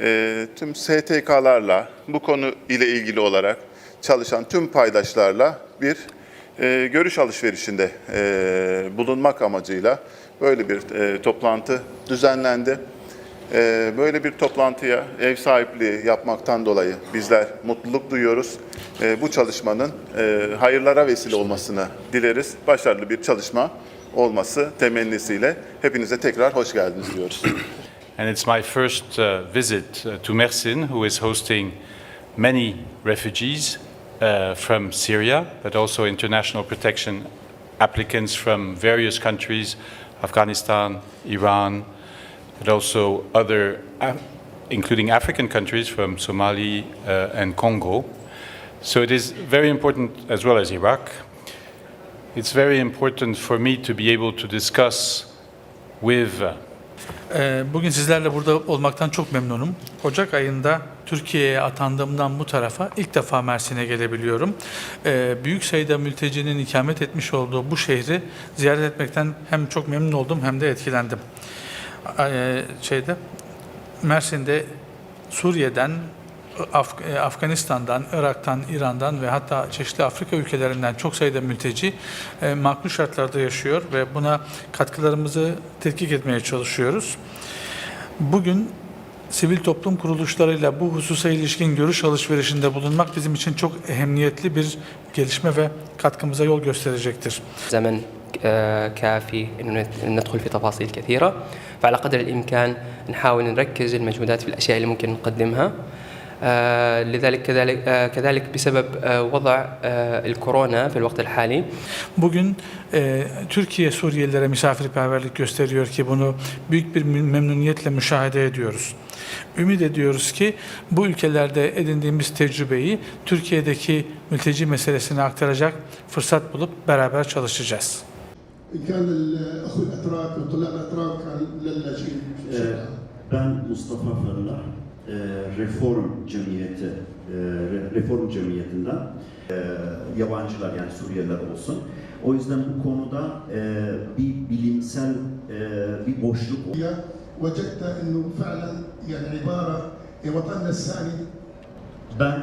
e, tüm STK'larla bu konu ile ilgili olarak çalışan tüm paydaşlarla bir e, görüş alışverişinde e, bulunmak amacıyla böyle bir e, toplantı düzenlendi. Böyle bir toplantıya ev sahipliği yapmaktan dolayı bizler mutluluk duyuyoruz. Bu çalışmanın hayırlara vesile olmasını dileriz. Başarılı bir çalışma olması temennisiyle hepinize tekrar hoş geldiniz diyoruz. And it's my first uh, visit uh, to Mersin, who is hosting many refugees uh, from Syria, but also international protection applicants from various countries Afghanistan, Iran, but also other, including African countries from Somali uh, and Congo. So it is very important, as well as Iraq. It's very important for me to be able to discuss with uh, Bugün sizlerle burada olmaktan çok memnunum. Ocak ayında Türkiye'ye atandığımdan bu tarafa ilk defa Mersin'e gelebiliyorum. Ee, Büyük sayıda mültecinin ikamet etmiş olduğu bu şehri ziyaret etmekten hem çok memnun oldum hem de etkilendim. Ee, Şeyde Mersin'de Suriye'den, Af- e, Afganistan'dan, Irak'tan, İran'dan ve hatta çeşitli Afrika ülkelerinden çok sayıda mülteci e, makul şartlarda yaşıyor ve buna katkılarımızı tetkik etmeye çalışıyoruz. Bugün sivil toplum kuruluşlarıyla bu hususa ilişkin görüş alışverişinde bulunmak bizim için çok ehemmiyetli bir gelişme ve katkımıza yol gösterecektir. زمن آه، كافي انه نت- ندخل في تفاصيل كثيره فعلى قدر الامكان نحاول نركز المجهودات في الاشياء اللي ممكن نقدمها آه، لذلك كذلك آه، كذلك بسبب آه، وضع آه، الكورونا في الوقت الحالي Bugün e, Türkiye Suriyelilere misafirperverlik gösteriyor ki bunu büyük bir memnuniyetle müşahede ediyoruz. Ümit ediyoruz ki bu ülkelerde edindiğimiz tecrübeyi Türkiye'deki mülteci meselesine aktaracak fırsat bulup beraber çalışacağız. إن كان الأخوة الأتراك والطلاب الأتراك كان للاجئين Ee, Ben Mustafa Fırlar, e, Reform Cemiyeti, e, Re- Reform Cemiyeti'nden e, yabancılar yani Suriyeliler olsun. O yüzden bu konuda e, bir bilimsel e, bir boşluk هي وجدت أنه فعلا يعني عبارة هي وطننا الثاني Ben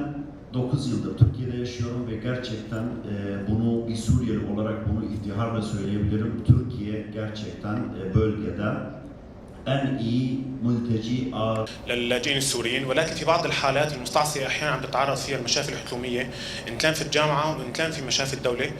9 yıldır Türkiye'de yaşıyorum ve gerçekten e, bunu bir Suriyeli olarak bunu iftiharla söyleyebilirim. Türkiye gerçekten e, bölgede للاجئين السوريين ولكن في بعض الحالات المستعصية أحيانا عم تتعرض فيها المشافي الحكومية إن كان في الجامعة وإن كان في مشافي الدولة.